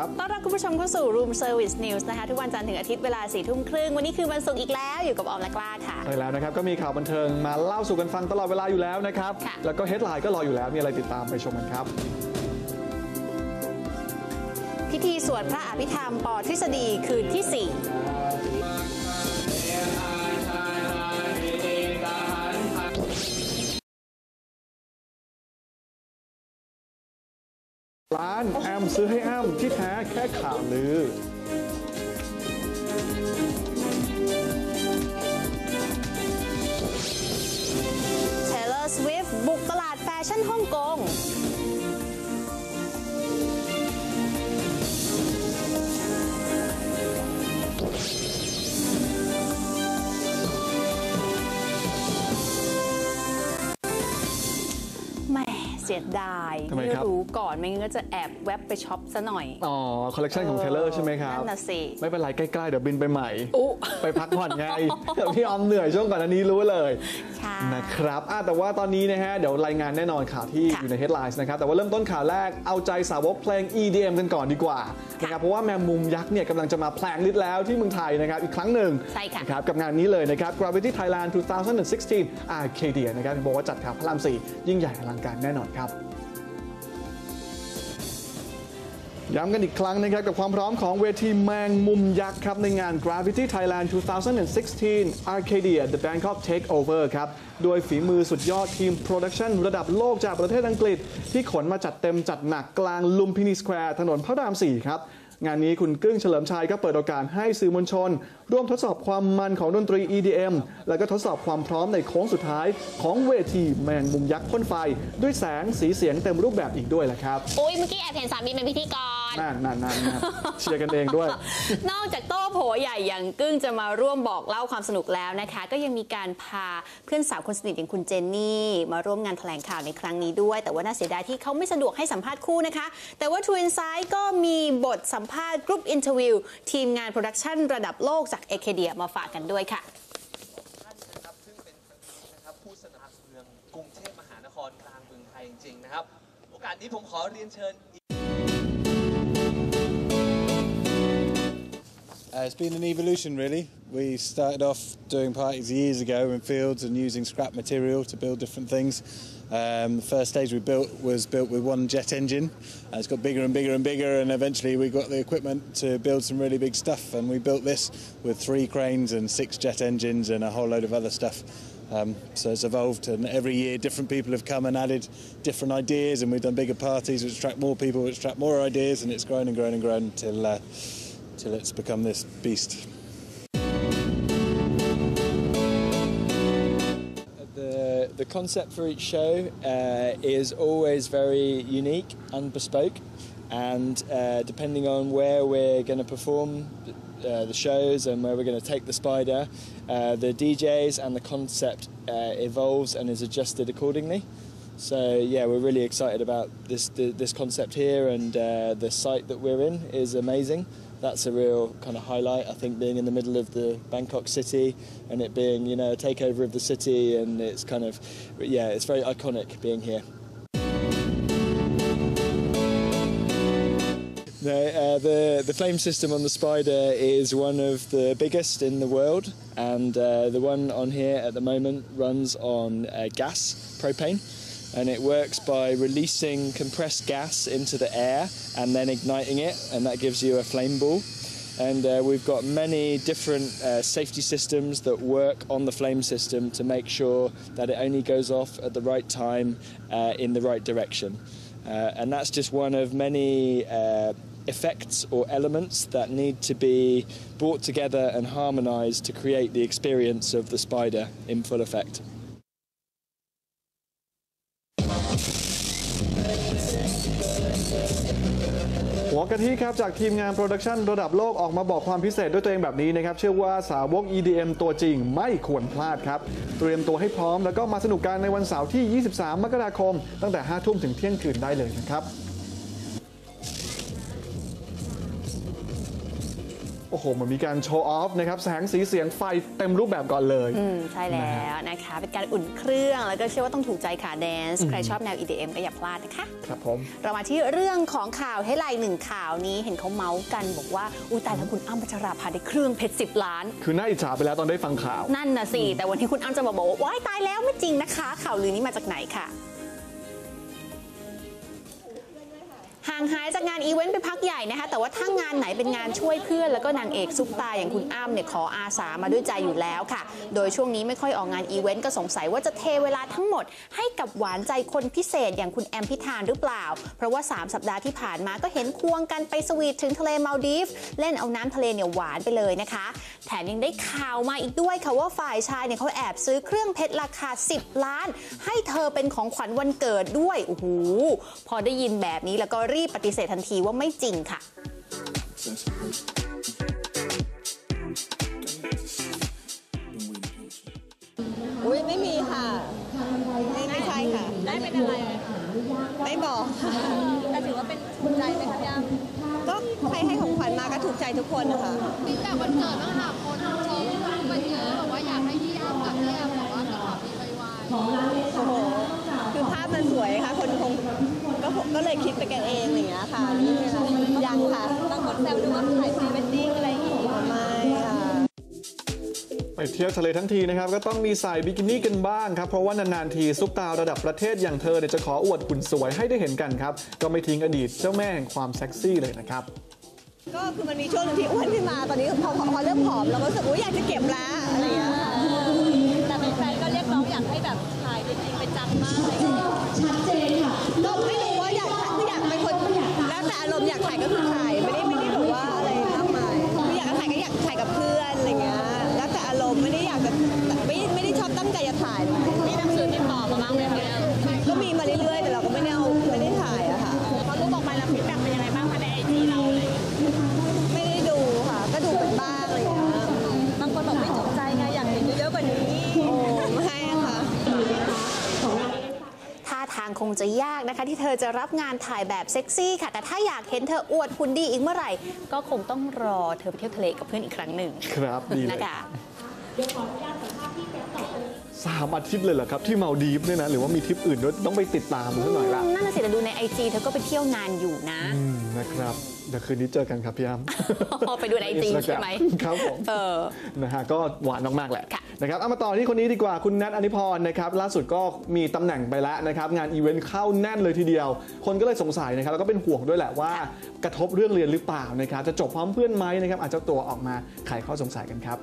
ครับต้อนรับคุณผู้ชมเข้าสู่ Room Service News นะคะ ทุกวันจันทร์ถึงอาทิตย์เวลา4ทุ่มครึ่ง วันนี้คือวันศุกร์อีกแล้ว อยู่กับออมและกล้าค่ะ ใช่แล้วนะครับ ก็มีข่าวบันเทิงมาเล่าสู่กันฟังตลอดเวลาอยู่แล้วนะครับ ค่ะ แล้วก็เฮดไลน์ก็รออยู่แล้ว มีอะไรติดตามไปชมกันครับ พิธีสวดพระอภิธรรมปอทฤษฎีคืนที่ร้านแอ มซื้อให้แอมที่แท้แค่ข่าวลือ ม่เสียดายทำไมไม่ครับ รู้ก่อนไม่งั้นก็จะแอบแวบไปช็อปซะหน่อย อ๋อ คอลเลกชันของเทเลอร์ใช่ไหมครับนั่นน่ะสิ ไม่เป็นไรใกล้ ๆ เดี๋ยวบินไปใหม่ อุ๊ ไปพักผ่อนไง เดี๋ยวพี่ออมเหนื่อยช่วงก่อนอันนี้รู้เลยค่ะ นะครับอะแต่ว่าตอนนี้นะฮะเดี๋ยวรายงานแน่นอนข่าวที่ค่ะอยู่ใน headlines นะครับ แต่ว่าเริ่มต้นข่าวแรกเอาใจสาวกเพลง EDM กันก่อนดีกว่านะครับเพราะว่าแมงมุมยักษ์เนี่ยกำลังจะมาแพลงฤทธิ์แล้วที่เมืองไทยนะครับอีกครั้งหนึ่งใช่ค่ะนะครับกับงานนี้เลยนะครับ Gravity Thailand 2016 Arcadia นะครับบอกว่าจัดแถวพระราม4ยิ่งใหญ่อลังการแน่นอนครับ ย้ำกันอีกครั้งนะครับกับความพร้อมของเวทีแมงมุมยักษ์ครับในงาน Gravity Thailand 2016 Arcadia The Bangkok Takeover ครับ โดยฝีมือสุดยอดทีมโปรดักชันระดับโลกจากประเทศอังกฤษ ที่ขนมาจัดเต็มจัดหนักกลางลุมพินีสแควร์ถนนพระราม 4 ครับ งานนี้คุณกึ้งเฉลิมชัยก็เปิดโอกาสให้สื่อมวลชน ร่วมทดสอบความมันของดนตรี EDM แล้วก็ทดสอบความพร้อมในโค้งสุดท้าย ของเวทีแมงมุมยักษ์พ่นไฟ ด้วยแสงสีเสียงเต็มรูปแบบอีกด้วยแหละครับอุ้ยเมื่อกี้แอบเห็นสามีเป็นพิธีกรนั่นนั่นนั่นนั่นเชียร์กันเองด้วย นอกจากโต้โผใหญ่อย่างกึ้งจะมาร่วมบอกเล่าความสนุกแล้วนะคะ ก็ยังมีการพาเพื่อนสาวคนสนิทอย่างคุณเจนนี่มาร่วมงานแถลงข่าวในครั้งนี้ด้วย แต่ว่าน่าเสียดายที่เขาไม่สะดวกให้สัมภาษณ์คู่นะคะ แต่ว่า True Insight ก็มีบทสัมภาษณ์กรุ๊ปอินเทอร์วิวทีมงานโปรดักชันระดับโลกจากเอเคเดียมาฝากกันด้วยค่ะท่านนะครับซึ่งเป็นนะครับผู้สนับเมืองกรุงเทพมหานครกลางเมืองไทยจริงๆนะครับ โอกาสนี้ผมขอเรียนเชิญ Uh, it's been an evolution, really. We started off doing parties years ago in fields and using scrap material to build different things. Um, the first stage we built was built with one jet engine. And it's got bigger and bigger and bigger, and eventually we got the equipment to build some really big stuff. And we built this with three cranes and six jet engines and a whole load of other stuff. Um, so it's evolved, and every year different people have come and added different ideas, and we've done bigger parties which attract more people, which attract more ideas, and it's grown and grown and grown until uh, till it's become this beast. Concept for each show uh, is always very unique and bespoke, and uh, depending on where we're going to perform uh, the shows and where we're going to take the spider, uh, the DJs and the concept uh, evolves and is adjusted accordingly. So yeah, we're really excited about this this concept here, and uh, the site that we're in is amazing. That's a real kind of highlight. I think being in the middle of the Bangkok city and it being you know a takeover of the city, and it's kind of yeah, it's very iconic being here. No, uh, the the flame system on the Spider is one of the biggest in the world, and uh, the one on here at the moment runs on uh, gas, propane, and it works by releasing compressed gas into the air and then igniting it, and that gives you a flame ball. And uh, we've got many different uh, safety systems that work on the flame system to make sure that it only goes off at the right time uh, in the right direction. Uh, and that's just one of many uh, effects or elements that need to be brought together and harmonized to create the experience of the spider in full effect. วกะทิครับจากทีมงานโปรดักชันระดับโลกออกมาบอกความพิเศษด้วยตัวเองแบบนี้นะครับ เชื่อว่าสาวก EDM ตัวจริงไม่ควรพลาดครับ เตรียมตัวให้พร้อมแล้วก็มาสนุกกันในวันเสาร์ที่ 23 มกราคม ตั้งแต่ 5 ทุ่มถึงเที่ยงคืนได้เลยนะครับ โอ้โหเหมันมีการโชว์ออฟนะครับแสงสีเสียงไฟเต็มรูปแบบก่อนเลย อืมใช่แล้วนะคะ เป็นการอุ่นเครื่อง แล้วก็เชื่อว่าต้องถูกใจขาแดนซ์ใครชอบแนว EDM ก็อย่าพลาดนะคะ ครับผม เรามาที่เรื่องของข่าวให้ไลน์หนึ่งข่าวนี้เห็นเขาเมาส์กัน บอกว่าอุ้ยตายแล้วคุณอ้ำพัชราภาได้เครื่องเพชรสิบล้าน คือน่าอิจฉาไปแล้วตอนได้ฟังข่าว นั่นน่ะสิแต่วันที่คุณอ้ำจะมาบอกว่าว้ายตายแล้วไม่จริงนะคะ ข่าวลือนี้มาจากไหนค่ะางหายจากงานอีเวนต์ไปพักใหญ่นะคะ แต่ว่าถ้างานไหนเป็นงานช่วยเพื่อน แล้วก็นางเอกซุปตาอย่างคุณอ้ำเนี่ยขออาสามาด้วยใจอยู่แล้วค่ะ โดยช่วงนี้ไม่ค่อยออกงานอีเวนต์ก็สงสัยว่าจะเทเวลาทั้งหมด ให้กับหวานใจคนพิเศษอย่างคุณแอมพิธานหรือเปล่า เพราะว่า 3 สัปดาห์ที่ผ่านมาก็เห็นควงกันไปสวีทถึงทะเลมาลดีฟ เล่นเอาน้ำทะเลเนี่ยหวานไปเลยนะคะ แถมยังได้ข่าวมาอีกด้วยค่ะว่าฝ่ายชายเนี่ยเขาแอบซื้อเครื่องเพชรราคา 10 ล้าน ให้เธอเป็นของขวัญวันเกิดด้วยโอ้โหพอได้ยินแบบนี้แล้วก็รีบปฏิเสธทันทีว่าไม่จริงค่ะ อุ้ยไม่มีค่ะ ไม่ไม่ใช่ค่ะ ได้เป็นอะไรไม่บอกค่ะแต่ถือว่าเป็นถูกใจไหมคะพี่อ้ำก็ใครให้ของขวัญมาก็ถูกใจทุกคนนะคะฟีดแบ็กวันเกิดบ้างค่ะคนชมกันเยอะบอกว่าอยากให้พี่อ้ำกับพี่แอมบอกว่ามีข่าวดีไวโอ้โหคือภาพมันสวยค่ะ คนคง ก็ก็เลยคิดไปกันเองอะไรอย่างเงี้ยค่ะนี่ค่ะยังค่ะๆบางคนแซวดูว่าถ่ายพรีเวดดิ้งอะไรอย่างงี้ไม่ค่ะไปเที่ยวทะเลทั้งทีนะครับ ก็ต้องมีใส่บิกินี่กันบ้างครับ เพราะว่านานๆทีซุปตาระดับประเทศอย่างเธอเนี่ยจะขออวดหุ่นสวยให้ได้เห็นกันครับ ก็ไม่ทิ้งอดีตเจ้าแม่แห่งความเซ็กซี่เลยนะครับ ก็คือมันมีช่วงหนึงที่อ้วนขึ้นมาตอนนี้พอพอพอเริ่มผอมเราก็รู้สึกว่าอยากจะเก็บละอะไรอย่างเงี้ยค่ะแต่แฟนๆก็เรียกร้องอยากให้แบบถ่ายเป็นจริงเป็นจังมากเลยก็ แล้วแต่อารมณ์อยากถ่ายก็คือถ่ายไม่ได้ไม่ได้แบบว่าอะไรมากมายคืออยากจะถ่ายก็อยากถ่ายกับเพื่อนอะไรเงี้ยแล้วแต่อารมณ์ไม่ได้อยากจะไม่ไม่ได้ชอบตั้งใจจะถ่ายมีหนังสือติดต่อมาบ้างไหมคะพี่อ้ำก็มีมาเรื่อยๆแต่เราก็ไม่ได้เอาไม่ได้ถ่ายอะค่ะพอรูปออกไปแล้วฟีดแบ็กเป็นยังไงบ้างคะในไอจีเราอะไรอย่างเงี้ย ไม่ได้ดูค่ะ ก็ดูเป็นบ้างอะไรเงี้ย บางคนบอกไม่จุใจไงอยากเห็นเยอะๆกว่านี้ โอ้ไม่ค่ะ ท่าทาง คงจะยากนะคะ ที่เธอจะรับงานถ่ายแบบเซ็กซี่ค่ะ แต่ถ้าอยากเห็นเธออวดหุ่นดีอีกเมื่อไหร่ ก็คงต้องรอเธอไปเที่ยวทะเลกับเพื่อนอีกครั้งหนึ่งครับดีเลยนะคะสามอาทิตย์เลยเหรอครับ ที่เมาดีฟเนี่ยนะ หรือว่ามีทริปอื่นด้วยต้องไปติดตามดูสักหน่อยละนั่นน่ะสิแต่ดูในไอจีเธอก็ไปเที่ยวนานอยู่นะอืมนะครับเดี๋ยวคืนนี้เจอกันครับพี่อ้ำไปดูในไอจีใช่ไหมครับผมเออนะฮะก็หวานมากๆแหละค่ะ นะครับเอามาต่อที่คนนี้ดีกว่าคุณแนทอนิพรนะครับล่าสุดก็มีตำแหน่งไปแล้วนะครับงานอีเวนต์เข้าแน่นเลยทีเดียว คนก็เลยสงสัยนะครับแล้วก็เป็นห่วงด้วยแหละว่ากระทบเรื่องเรียนหรือเปล่านะครับจะจบพร้อมเพื่อนไหมนะครับอาจจะตัวออกมาไขข้อสงสัยกันครับ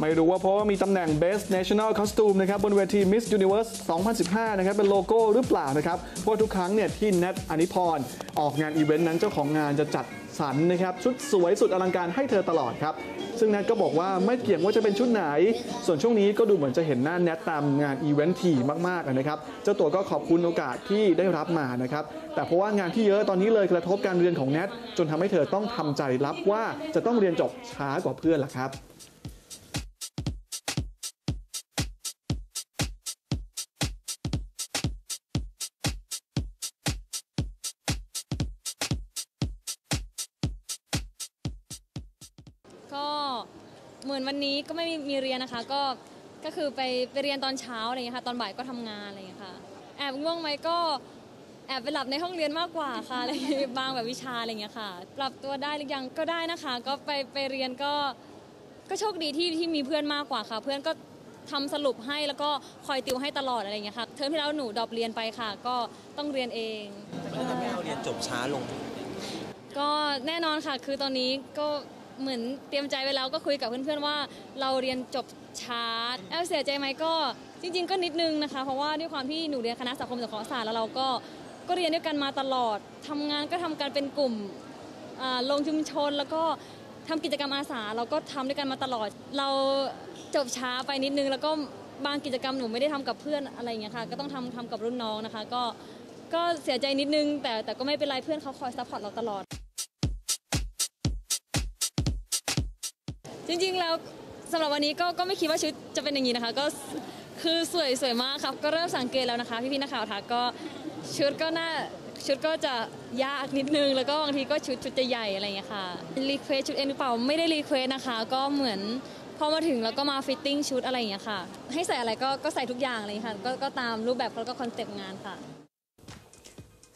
ไม่รู้ว่าเพราะว่ามีตำแหน่ง Best National Costume นะครับบนเวที Miss Universe 2015 นะครับเป็นโลโก้หรือเปล่านะครับเพราะทุกครั้งเนี่ยที่แนทอนิพรออกงานอีเวนต์นั้นเจ้าของงานจะจัด สรรนะครับชุดสวยสุดอลังการให้เธอตลอดครับ ซึ่งแนทก็บอกว่าไม่เกี่ยงว่าจะเป็นชุดไหน ส่วนช่วงนี้ก็ดูเหมือนจะเห็นหน้าแนทตามงานอีเวนต์ถี่มากๆนะครับเจ้าตัวก็ขอบคุณโอกาสที่ได้รับมานะครับแต่เพราะว่างานที่เยอะตอนนี้เลยกระทบการเรียนของแนทจนทำให้เธอต้องทำใจรับว่าจะต้องเรียนจบช้ากว่าเพื่อนล่ะครับ มือนวันนี้ก็ไม่มีมีเรียนนะคะ ก็ก็คือไปไปเรียนตอนเช้าอะไรอย่างเงี้ยค่ะ ตอนบ่ายก็ทำงานอะไรอย่างเงี้ยค่ะ แอบง่วงไหมก็แอบไปหลับในห้องเรียนมากกว่าค่ะ อะไรอย่างเงี้ยบางแบบวิชาอะไรอย่างเงี้ยค่ะ ปรับตัวได้หรือยังก็ได้นะคะ ก็ไปไปเรียนก็ก็โชคดีที่ที่มีเพื่อนมากกว่าค่ะ เพื่อนก็ทำสรุปให้แล้วก็คอยติวให้ตลอดอะไรอย่างเงี้ยค่ะ เทอมที่แล้วหนูดรอปเรียนไปค่ะ ก็ต้องเรียนเอง มันจะทำให้เราเรียนจบช้าลง ก็แน่นอนค่ะ คือตอนนี้ก็ เหมือนเตรียมใจไว้แล้วก็คุยกับเพื่อนๆว่าเราเรียนจบช้าแอบเสียใจไหมก็จริง ๆ ก็นิดนึงนะคะ เพราะว่าด้วยความที่หนูเรียนคณะสังคมสังเคราะห์ศาสตร์แล้วเราก็ก็เรียนด้วยกันมาตลอดทำงานก็ทำกันเป็นกลุ่มลงชุมชนแล้วก็ทำกิจกรรมอาสาเราก็ทำด้วยกันมาตลอด เราจบช้าไปนิดนึง แล้วก็บางกิจกรรมหนูไม่ได้ทำกับเพื่อนอะไรอย่างเงี้ยค่ะ ก็ต้องทำทำกับรุ่นน้องนะคะ ก็ก็เสียใจนิดนึง แต่แต่ก็ไม่เป็นไรเพื่อนเขาคอยซัพพอร์ตเราตลอด จริงๆแล้วสำหรับวันนี้ก็ก็ไม่คิดว่าชุดจะเป็นอย่างนี้นะคะ ก็คือสวยสวยมากครับ ก็เริ่มสังเกตแล้วนะคะ พี่ๆนักข่าวทักก็ชุดก็น่าชุดก็จะยากนิดนึง แล้วก็บางทีก็ชุดชุดจะใหญ่อะไรอย่างเงี้ยค่ะรีเควสชุดเองหรือเปล่าไม่ได้รีเควสนะคะ ก็เหมือนพอมาถึงแล้วก็มาฟิตติ้งชุดอะไรอย่างเงี้ยค่ะ ให้ใส่อะไรก็ก็ใส่ทุกอย่างอะไรอย่างเลยค่ะก็ก็ตามรูปแบบแล้วก็คอนเซปต์งานค่ะ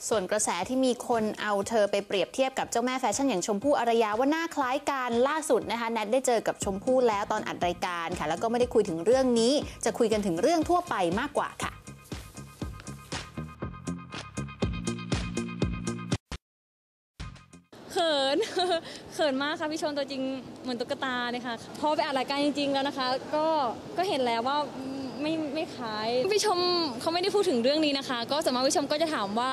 ส่วนกระแสที่มีคนเอาเธอไปเปรียบเทียบกับเจ้าแม่แฟชั่นอย่างชมพู่อารยาว่าหน้าคล้ายกันล่าสุดนะคะแนทได้เจอกับชมพู่แล้วตอนอัดรายการค่ะ แล้วก็ไม่ได้คุยถึงเรื่องนี้ จะคุยกันถึงเรื่องทั่วไปมากกว่าค่ะเขินเขินมากค่ะพี่ชมตัวจริงเหมือนตุ๊กตาเลยค่ะพอไปอ่านรายการจริง ๆ แล้วนะคะ ก็ก็เห็นแล้วว่า ไม่ไม่คล้ายพี่ชมเขาไม่ได้พูดถึงเรื่องนี้นะคะ ก็สมมติพี่ชมก็จะถามว่า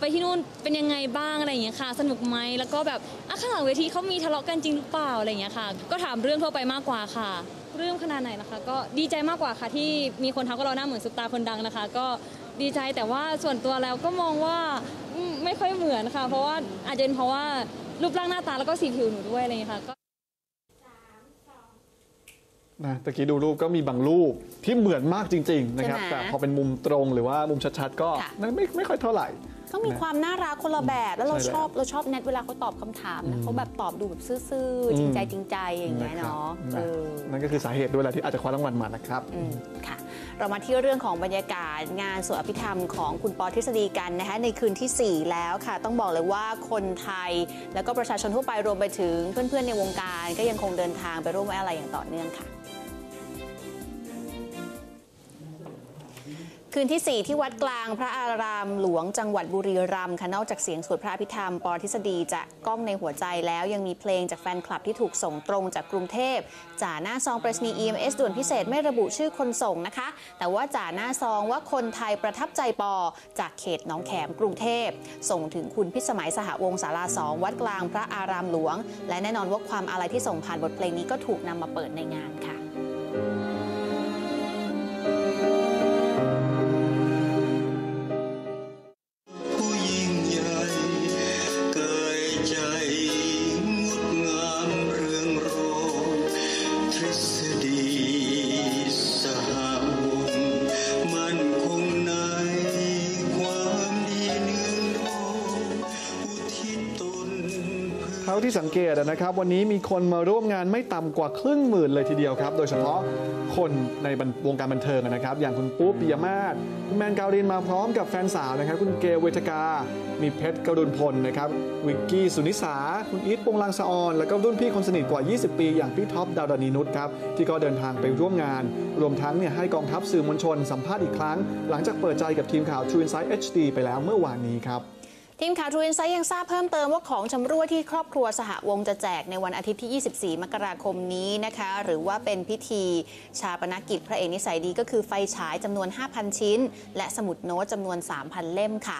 ไปที่นู่นเป็นยังไงบ้างอะไรอย่างเงี้ยค่ะ สนุกไหมแล้วก็แบบข้างหลังเวทีเขามีทะเลาะกันจริงหรือเปล่าอะไรอย่างเงี้ยค่ะ ก็ถามเรื่องทั่วไปมากกว่าค่ะเรื่องขนาดไหนนะคะ ก็ดีใจมากกว่าค่ะที่มีคนทักว่าเราหน้าเหมือนซุปตาคนดังนะคะ ก็ดีใจแต่ว่าส่วนตัวแล้วก็มองว่าไม่ค่อยเหมือนค่ะ เพราะว่าอาจจะเป็นเพราะว่ารูปร่างหน้าตาแล้วก็สีผิวหนูด้วยอะไรอย่างเงี้ยค่ะ นะตะกี้ดูรูปก็มีบางรูปที่เหมือนมากจริง ๆ นะครับ ใช่ไหม แต่พอเป็นมุมตรงหรือว่ามุมชัดๆ ก็ค่ะไม่ไม่ค่อยเท่าไหร่ก็มีความน่ารักคนละแบบแล้วเราใช่แล้วชอบเราชอบแนทเวลาเขาตอบคำถามนะเขาแบบตอบดูแบบซื่อๆจริงใจจริงใจอย่างเงี้ยครับเนาะนะเออนั่นก็คือสาเหตุด้วยแหละที่อาจจะคว้ารางวัลมานะครับ อืมค่ะ เรามาที่เรื่องของบรรยากาศงานสวดอภิธรรมของคุณปอทฤษฎีกันนะคะในคืนทีสี่ 4 แล้วค่ะ ต้องบอกเลยว่าคนไทย แล้วก็ประชาชนทั่วไปรวมไปถึงเพื่อนๆในวงการ ก็ยังคงเดินทางไปร่วมไว้อะไรอย่างต่อเนื่องค่ะ คืนที่ 4 ที่วัดกลางพระอารามหลวงจังหวัดบุรีรัมย์ค่ะนอกจากเสียงสวดพระอภิธรรมปอทฤษฎีจะก้องในหัวใจแล้วยังมีเพลงจากแฟนคลับที่ถูกส่งตรงจากกรุงเทพจ่าหน้าซองปรษณี EMS ด่วนพิเศษไม่ระบุชื่อคนส่งนะคะ แต่ว่าจ่าหน้าซองว่าคนไทยประทับใจปอ จากเขตหนองแขมกรุงเทพ ส่งถึงคุณพิสมัยสหวงศาลาสองวัดกลางพระอารามหลวง และแน่นอนว่าความอาลัยที่ส่งผ่านบทเพลงนี้ก็ถูกนำมาเปิดในงานค่ะ สังเกตนะครับ วันนี้มีคนมาร่วมงานไม่ต่ำกว่าครึ่งหมื่นเลยทีเดียวครับ โดยเฉพาะคนในวงการบันเทิงนะครับ อย่างคุณปุ๊บปิยมาศคุณแมนการินมาพร้อมกับแฟนสาวนะครับ คุณเกลเวทกา มีเพชรกรุณพลนะครับ วิกกี้สุนิสา คุณอีทปงลังสะออน แล้วก็รุ่นพี่คนสนิทกว่า 20 ปี อย่างพี่ท็อปดาวดานีนุชครับ ที่ก็เดินทางไปร่วมงาน รวมทั้งเนี่ยให้กองทัพสื่อมวลชนสัมภาษณ์อีกครั้ง หลังจากเปิดใจกับทีมข่าว True Insight HD ไปแล้วเมื่อวานนี้ครับ ทีมข่าวทรูอินไซต์ยังทราบเพิ่มเติมว่าของชำร่วยที่ครอบครัวสหวงจะแจกในวันอาทิตย์ที่ 24 มกราคมนี้นะคะ หรือว่าเป็นพิธีชาปนกิจพระเอกนิสัยดีก็คือไฟฉายจำนวน 5,000 ชิ้น และสมุดโน้ตจำนวน 3,000 เล่มค่ะ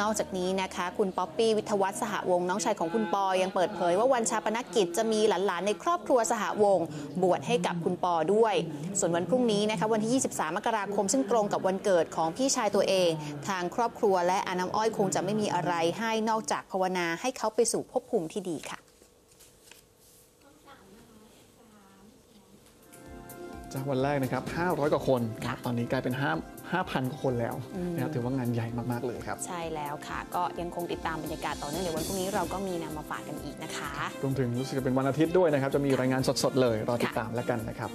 นอกจากนี้นะคะ คุณป๊อปปี้วิทยวัฒน์สหวงศ์น้องชายของคุณปอยังเปิดเผยว่าวันชาปนกิจจะมีหลานๆในครอบครัวสหวงศ์บวชให้กับคุณปอด้วย ส่วนวันพรุ่งนี้นะคะวันที่ 23 มกราคมซึ่งตรงกับวันเกิดของพี่ชายตัวเอง ทางครอบครัวและอาน้ำอ้อยคงจะไม่มีอะไรให้นอกจากภาวนาให้เขาไปสู่ภพภูมิที่ดีค่ะจากวันแรกนะครับ 500 กว่าคนนะครับตอนนี้กลายเป็น5 5,000กว่าคนแล้วนะครับถือว่างานใหญ่มากๆเลยครับ ใช่แล้วค่ะ ก็ยังคงติดตามบรรยากาศต่อเนื่องเดี๋ยววันพรุ่งนี้เราก็มีนำมาฝากกันอีกนะคะรวมถึงรู้สึกจะเป็นวันอาทิตย์ด้วยนะครับ จะมีรายงานสดๆเลยรอติดตามแล้วกันนะครับ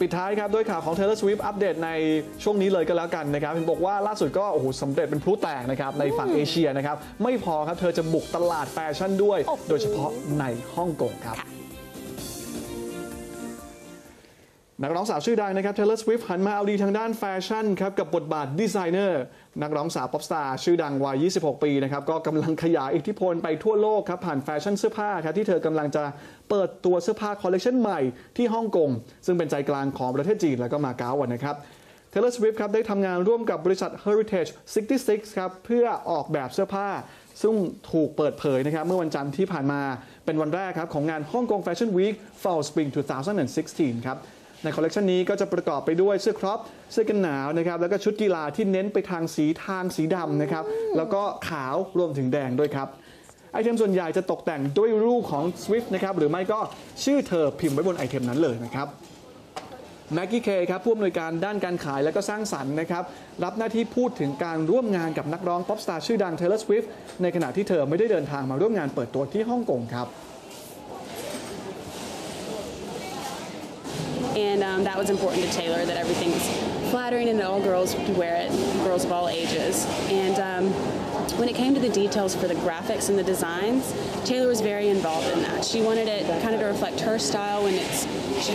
ปิดท้ายครับด้วยข่าวของ Taylor Swift อัปเดตในช่วงนี้เลยก็แล้วกันนะครับเห็นบอกว่าล่าสุดก็โอ้โหสำเร็จเป็นพลุแตกนะครับในฝั่งเอเชียนะครับไม่พอครับเธอจะบุกตลาดแฟชั่นด้วยโอ้โหโดยเฉพาะในฮ่องกงครับ นักร้องสาวชื่อดังนะครับ Taylor Swift หันมาเอาดีทางด้านแฟชั่นครับกับบทบาทดีไซเนอร์นักร้องสาวป๊อปสตาร์ชื่อดังวัย 26 ปีนะครับก็กำลังขยายอิทธิพลไปทั่วโลกครับผ่านแฟชั่นเสื้อผ้าครับที่เธอกำลังจะเปิดตัวเสื้อผ้าคอลเลคชันใหม่ที่ฮ่องกงซึ่งเป็นใจกลางของประเทศจีนแล้วก็มาเก๊าอะนะครับ Taylor Swift ครับได้ทำงานร่วมกับบริษัท Heritage 66 ครับเพื่อออกแบบเสื้อผ้า ซึ่งถูกเปิดเผยนะครับเมื่อวันจันทร์ที่ผ่านมาเป็นวันแรกครับของงานฮ่องกง Fashion Week Fall Spring 2016 ครับ ในคอลเลกชันนี้ก็จะประกอบไปด้วยเสื้อครอปเสื้อกันหนาวนะครับแล้วก็ชุดกีฬาที่เน้นไปทางสีทางสีดำนะครับแล้วก็ขาวรวมถึงแดงด้วยครับไอเทมส่วนใหญ่จะตกแต่งด้วยรูปของ Swift นะครับหรือไม่ก็ชื่อเธอพิมพ์ไว้บนไอเทมนั้นเลยนะครับแม็กกี้เคครับผู้อำนวยการด้านการขายและก็สร้างสรรค์นะครับรับหน้าที่พูดถึงการร่วมงานกับนักร้องป๊อปสตาร์ชื่อดัง Taylor Swift ในขณะที่เธอไม่ได้เดินทางมาร่วมงานเปิดตัวที่ฮ่องกงครับ um, that was important to Taylor that everything's flattering and that all girls could wear it, girls of all ages. And um, when it came to the details for the graphics and the designs, Taylor was very involved in that. She wanted it kind of to reflect her style when it's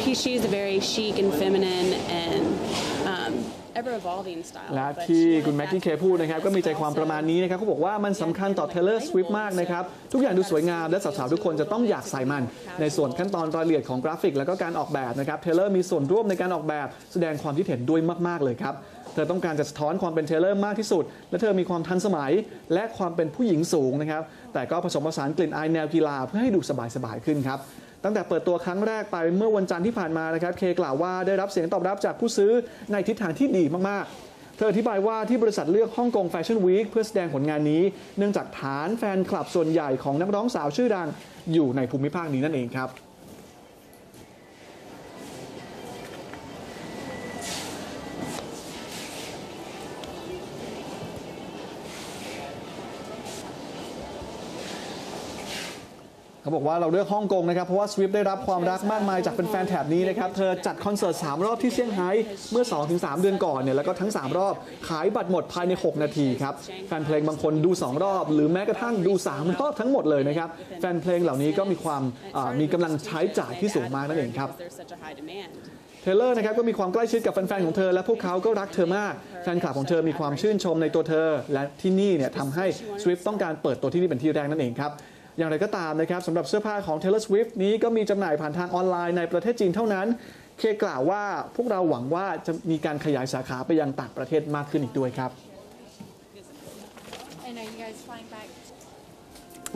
she, she's a very chic and feminine and และ but ที่ she wanted คุณแม็กกี้เค that to พูดนะครับก็มีใจ reflect ความประมาณ also นี้นะครับเขาบอกว่ามันสำคัญต่อ Taylor Swift มากนะครับ ทุกอย่างดูสวยงามและสาวๆทุกคนจะต้องอยากใส่มัน ในส่วนขั้นตอนรายละเอียดของกราฟิก แล้วก็การออกแบบนะครับ Taylor มีส่วนร่วมในการออกแบบแสดงความคิดเห็นด้วยมากๆเลยครับเธอต้องการจะสะท้อนความเป็น Taylor มากที่สุด และเธอมีความทันสมัยและความเป็นผู้หญิงสูงนะครับ แต่ก็ผสมผสานกลิ่นอายแนวกีฬาเพื่อให้ดูสบายๆขึ้นครับ ตั้งแต่เปิดตัวครั้งแรกไปเมื่อวันจันทร์ที่ผ่านมานะครับเคกล่าวว่าได้รับเสียงตอบรับจากผู้ซื้อในทิศทางที่ดีมากๆเธออธิบายว่าที่บริษัทเลือกฮ่องกงแฟชั่นวีคเพื่อแสดงผลงานนี้ เนื่องจากฐานแฟนคลับส่วนใหญ่ของนักร้องสาวชื่อดังอยู่ในภูมิภาคนี้นั่นเองครับ เขาบอกว่าเราเลือกฮ่องกงนะครับ เพราะว่าสวิฟได้รับความรักมากมายจากแฟนๆแถบนี้นะครับ เธอจัดคอนเสิร์ต 3 รอบที่เซี่ยงไฮ้เมื่อ 2-3 เดือนก่อนเนี่ยแล้วก็ทั้ง 3 รอบขายบัตรหมดภายใน 6 นาทีครับ แฟนเพลงบางคนดู 2 รอบ หรือแม้กระทั่งดู 3 รอบทั้งหมดเลยนะครับ แฟนเพลงเหล่านี้ก็มีความมีกำลังใช้จ่ายที่สูงมากนั่นเองครับเทเลอร์นะครับก็มีความใกล้ชิดกับแฟนๆของเธอ และพวกเขาก็รักเธอมาก แฟนคลับของเธอมีความชื่นชมในตัวเธอ และที่นี่เนี่ยทำให้ Swift ต้องการเปิดตัวที่นี่เป็นที่แรกนั่นเองครับ อย่างไรก็ตามนะครับสำหรับเสื้อผ้าของ Taylor Swift นี้ก็มีจำหน่ายผ่านทางออนไลน์ในประเทศจีนเท่านั้น เคกล่าวว่าพวกเราหวังว่าจะมีการขยายสาขาไปยังต่างประเทศมากขึ้นอีกด้วยครับ And are you guys flying back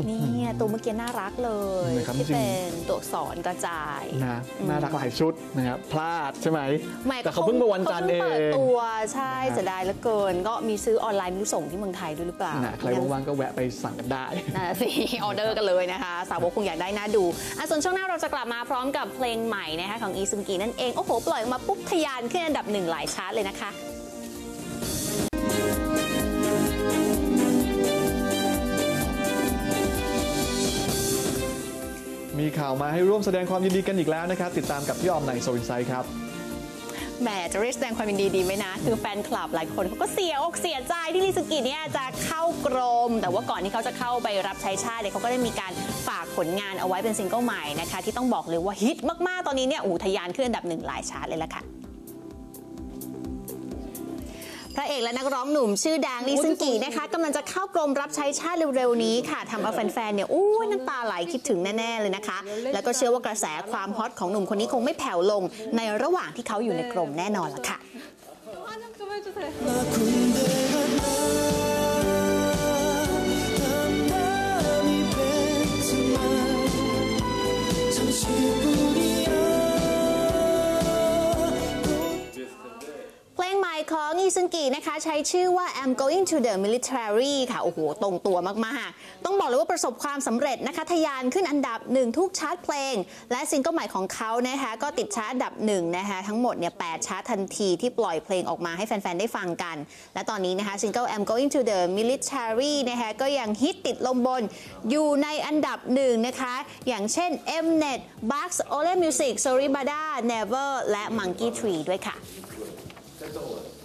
เนี่ยตัวเมื่อกี้น่ารักเลยนะครับที่จริง เป็นตัวอักษรกระจาย นะน่ารักหลายชุดนะครับพลาดใช่ไหมไม่แต่เขาเพิ่งมาวันจันทร์เอขาพิ่งเปิดตัวใช่นะฮะ เสียดายเหลือเกิน ก็มีซื้อออนไลน์ไม่รู้ส่งที่เมืองไทยด้วยหรือเปล่านะใครว่างๆก็แวะไปสั่งกันได้นั่นน่ะสิ ออเดอร์กันเลยนะคะ สาวกคงอยากได้น่าดูอะส่วนช่วงหน้าเราจะกลับมาพร้อมกับเพลงใหม่นะคะของอีซึงกีนั่นเอง โอ้โห ปล่อยออกมาปุ๊บทะยานขึ้นอันดับหนึ่งหลายชาร์ตเลยนะคะ มีข่าวมาให้ร่วมแสดงความยินดีกันอีกแล้วนะครับ ติดตามกับพี่ออมในโซนไซด์ครับแหมจะเรียกแสดงความยินดีดีไหมนะ คือแฟนคลับหลายคนเขาก็เสียอกเสียใจที่ลิซุกิเนี่ยจะเข้ากรม แต่ว่าก่อนที่เขาจะเข้าไปรับใช้ชาติเนี่ยเขาก็ได้มีการฝากผลงานเอาไว้เป็นซิงเกิลใหม่นะคะ ที่ต้องบอกเลยว่าฮิตมากๆตอนนี้เนี่ยอูทะยานขึ้นอันดับหนึ่งหลายชาร์ตเลยละค่ะ พระเอกและนักร้องหนุ่มชื่อดังลีซึงกีนะคะกำลังจะเข้ากรมรับใช้ชาติเร็วๆนี้ค่ะทำเอาแฟนๆเนี่ยอู้ยน้ำตาไหลคิดถึงแน่ๆเลยนะคะ แล้วก็เชื่อว่ากระแสความฮอตของหนุ่มคนนี้คงไม่แผ่วลง ในระหว่างที่เขาอยู่ในกรมแน่นอนละค่ะ ของอีซึงกินะคะ ใช้ชื่อว่า I'm going to the military ค่ะ โอ้โห ตรงตัวมาก ๆ ต้องบอกเลยว่าประสบความสำเร็จนะคะทะยานขึ้นอันดับหนึ่งทุกชาร์ตเพลง และซิงเกิลใหม่ของเขานะคะ ก็ติดชาร์ตอันดับหนึ่งนะคะ ทั้งหมดเนี่ยแชาร์ตทันทีที่ปล่อยเพลงออกมาให้แฟน ๆ ได้ฟังกัน และตอนนี้นะคะซิงเกิล I'm going to the military นะคะก็ยังฮิตติดลมบนอยู่ในอันดับหนึ่งนะคะ อย่างเช่น Mnet Bugs Ole Music Sorry Bada Never และ Monkey Tree ด้วยค่ะอื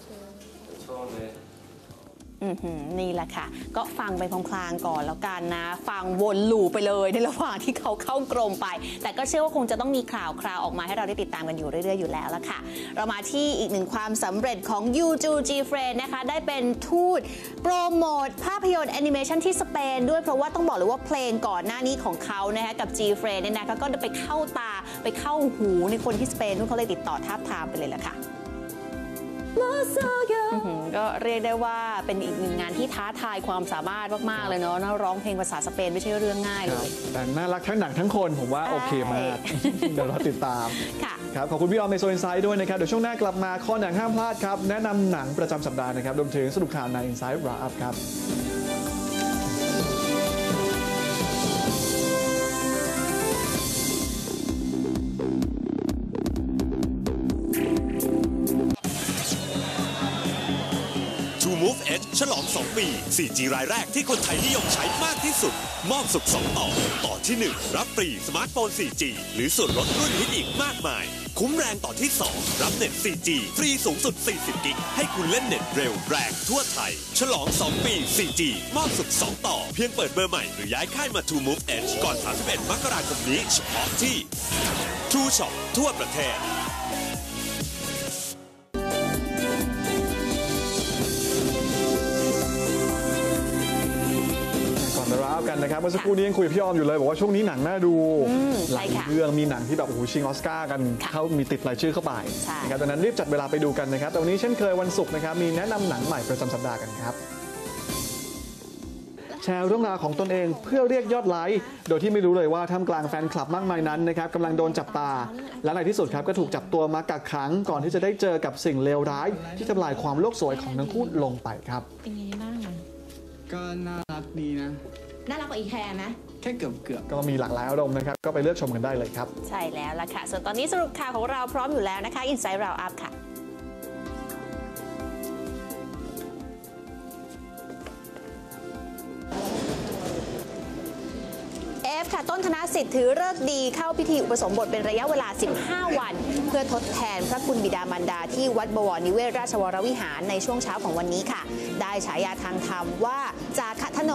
นี่แหละค่ะ ก็ฟังไปพลางๆก่อนแล้วกันนะ ฟังวนลูปไปเลยในระหว่างที่เขาเข้ากรมไป แต่ก็เชื่อว่าคงจะต้องมีข่าวคราวออกมาให้เราได้ติดตามกันอยู่เรื่อยๆอยู่แล้วละค่ะ เรามาที่อีกหนึ่งความสำเร็จของยูจูจีเฟรนนะคะ ได้เป็นทูตโปรโมทภาพยนตร์แอนิเมชันที่สเปนด้วยเพราะว่าต้องบอกเลยว่าเพลงก่อนหน้านี้ของเขานะคะกับ G f r i e n เนี่ยนะคะก็ไปเข้าตาไปเข้าหูในคนที่สเปนทุกเขาเลยติดต่อทาบทามไปเลยละค่ะ ก็เรียกได้ว่าเป็นอีกหนึ่งงานที่ท้าทายความสามารถมากๆเลยเนาะนะร้องเพลงภาษาสเปนไม่ใช่เรื่องง่ายเลย แต่น่ารักทั้งหนังทั้งคนผมว่าโอเคมาก เดี๋ยวเราติดตามค่ะครับขอบคุณพี่ออมในโซนไซด์ด้วยนะครับ เดี๋ยวช่วงหน้ากลับมาข้อหนังห้ามพลาดครับ แนะนำหนังประจำสัปดาห์นะครับรวมถึงสรุปข่าวใน Inside Wrap Up ครับ 2ปี 4G รายแรกที่คนไทยนิยมใช้มากที่สุด มอบสุข 2 ต่อ ต่อที่ 1 รับฟรีสมาร์ทโฟน 4G หรือส่วนลดรุ่นฮิตอีกมากมาย คุ้มแรงต่อที่ 2 รับเน็ต 4G ฟรีสูงสุด 40 กิก ให้คุณเล่นเน็ตเร็วแรงทั่วไทย ฉลอง 2 ปี 4G มอบสุข 2 ต่อ เพียงเปิดเบอร์ใหม่หรือย้ายค่ายมา True Move Edge ก่อน 31 มกราคมนี้เฉพาะที่ True Shop ทั่วประเทศ นไปรับกันนะครับเมื่อสักครู่นี้ยังคุยกับพี่ออมอยู่เลย บอกว่าช่วงนี้หนังน่าดูอืมหลายใช่ค่ะเรื่องมีหนังที่แบบโอ้โหชิงออสการ์กันค่ะเขามีติดรายชื่อเข้าไปใช่นะครับดังนั้นรีบจัดเวลาไปดูกันนะครับแต่วันนี้เช่นเคยวันศุกร์นะครับมีแนะนำหนังใหม่ประจำสัปดาห์กันครับแชร์เรื่องราวของตนเองเพื่อเรียกยอดไลค์โดยที่ไม่รู้เลยว่าท่ามกลางแฟนคลับมากมายนั้นนะครับกำลังโดนจับตา และในที่สุดครับก็ถูกจับตัวมากักขังก่อนที่จะได้เจอกับสิ่งเลวร้าย ที่ทำลายความโลกสวยของทั้งคู่ลงไปครับ เป็นไงบ้างอะก็น่ารักดีนะ น่ารักกว่าอีแคร์ไหมแค่เกือบเกือบก็มีหลากหลายอารมณ์นะครับ ก็ไปเลือกชมกันได้เลยครับ ใช่แล้วล่ะค่ะ ส่วนตอนนี้สรุปข่าวของเราพร้อมอยู่แล้วนะคะ Inside Round Up ค่ะ เอฟค่ะ ต้นธนสิทธิ์ถือเลิกษ์ดีเข้าพิธีอุปสมบทเป็นระยะเวลา 15 วัน เพื่อทดแทนพระคุณบิดามารดาที่วัดบวรนิเวศราชวรวิหารในช่วงเช้าของวันนี้ค่ะ ได้ฉายาทางธรรมว่าจาคะท โน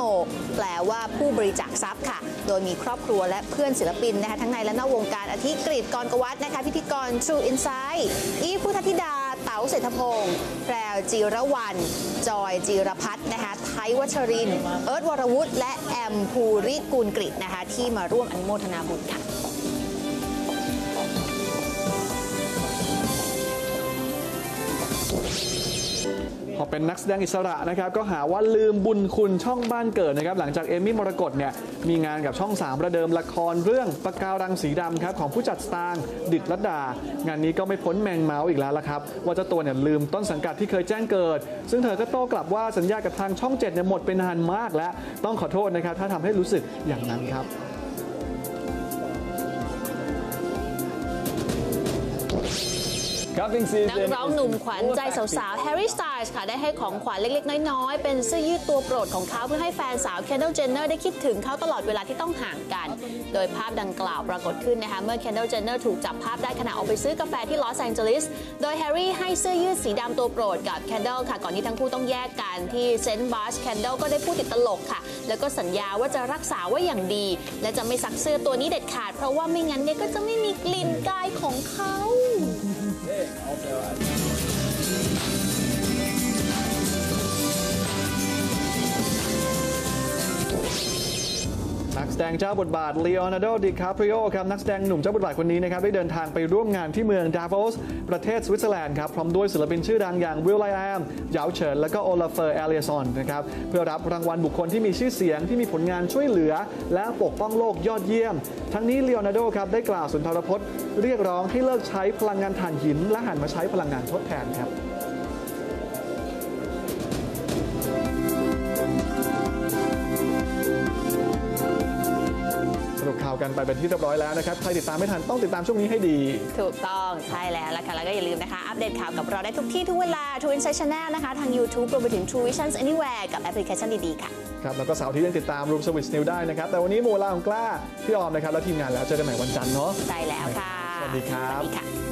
แปลว่าผู้บริจาคทรัพย์ค่ะ โดยมีครอบครัวและเพื่อนศิลปินนะคะทั้งในและนอกวงการอาทิกรีดกรกวัฒนะคะพิธีกร True Insight อีพุทธธิดา เต๋าเศรษฐพงศ์แพรวจีรวรรณจอยจีรพัฒน์นะคะไทยวัชริน เอิร์ธวรวุฒิและแอมภูริกูลกริตนะคะที่มาร่วมอนุโมทนาบุญค่ะ พอเป็นนักแสดงอิสระนะครับก็หาว่าลืมบุญคุณช่องบ้านเกิดนะครับหลังจากเอมมี่มรกตเนี่ยมีงานกับช่อง 3 ประเดิมละครเรื่องปากการังสีดำครับของผู้จัดสตางดิดลัดดา งานนี้ก็ไม่พ้นแมงเมาส์อีกแล้วละครับว่าเจ้าตัวเนี่ยลืมต้นสังกัดที่เคยแจ้งเกิด ซึ่งเธอก็โต้กลับว่าสัญญากับทางช่อง7เนี่ยหมดไปนานมากแล้วต้องขอโทษนะครับถ้าทำให้รู้สึกอย่างนั้นครับ นักร้องหนุ่มขวัญใจสาวๆ Harry Styles ค่ะได้ให้ของขวัญเล็กๆ น้อยๆ เป็นเสื้อยืดตัวโปรดของเขาเพื่อให้แฟนสาว Kendall Jenner ได้คิดถึงเขาตลอดเวลาที่ต้องห่างกัน โดยภาพดังกล่าวปรากฏขึ้นนะคะเมื่อ Kendall Jenner ถูกจับภาพได้ขณะออกไปซื้อกาแฟที่ลอสแองเจลิสโดย Harry ให้เสื้อยืดสีดำตัวโปรดกับ Kendall ค่ะก่อนที่ทั้งคู่ต้องแยกกันที่เซนต์บาร์ช Kendall ก็ได้พูดติดตลกค่ะ แล้วก็สัญญาว่าจะรักษาไว้อย่างดี และจะไม่ซักเสื้อตัวนี้เด็ดขาด เพราะว่าไม่งั้นเนี่ยก็จะไม่มีกลิ่นกายของเขา Although I. นักแสดงเจ้าบทบาทเลโอนาร์โดดิคาปริโอครับนักแสดงหนุ่มเจ้าบทบาทคนนี้นะครับได้เดินทางไปร่วมงานที่เมืองดาโวสประเทศสวิตเซอร์แลนด์ครับพร้อมด้วยศิลปินชื่อดังอย่างวิลไลแอมยาวเฉินและก็โอลาเฟอร์เอเลียซอนนะครับเพื่อรับรางวัลบุคคลที่มีชื่อเสียงที่มีผลงานช่วยเหลือ และปกป้องโลกยอดเยี่ยม ทั้งนี้เลโอนาร์โดครับได้กล่าวสุนทรพจน์ เรียกร้องให้เลิกใช้พลังงานถ่านหิน และหันมาใช้พลังงานทดแทนครับ กันไปเป็นที่เรียบร้อยแล้วนะครับ ใครติดตามไม่ทันต้องติดตามช่วงนี้ให้ดี ถูกต้องใช่แล้วล่ะค่ะแล้วก็อย่าลืมนะคะ อัปเดตข่าวกับเราได้ทุกที่ทุกเวลา True Insight Channel นะคะ ทาง YouTube รวมไปถึง True Visions Anywhere กับแอปพลิเคชันดีๆค่ะ ครับ แล้วก็เสาร์อาที่ยังติดตาม Room Service New ได้นะครับ แต่วันนี้หมดเวลาของกล้า พี่ออมนะครับ และทีมงานแล้วเจอกันใหม่วันจันทร์เนาะใช่แล้วค่ะ สวัสดีครับ สวัสดีค่ะ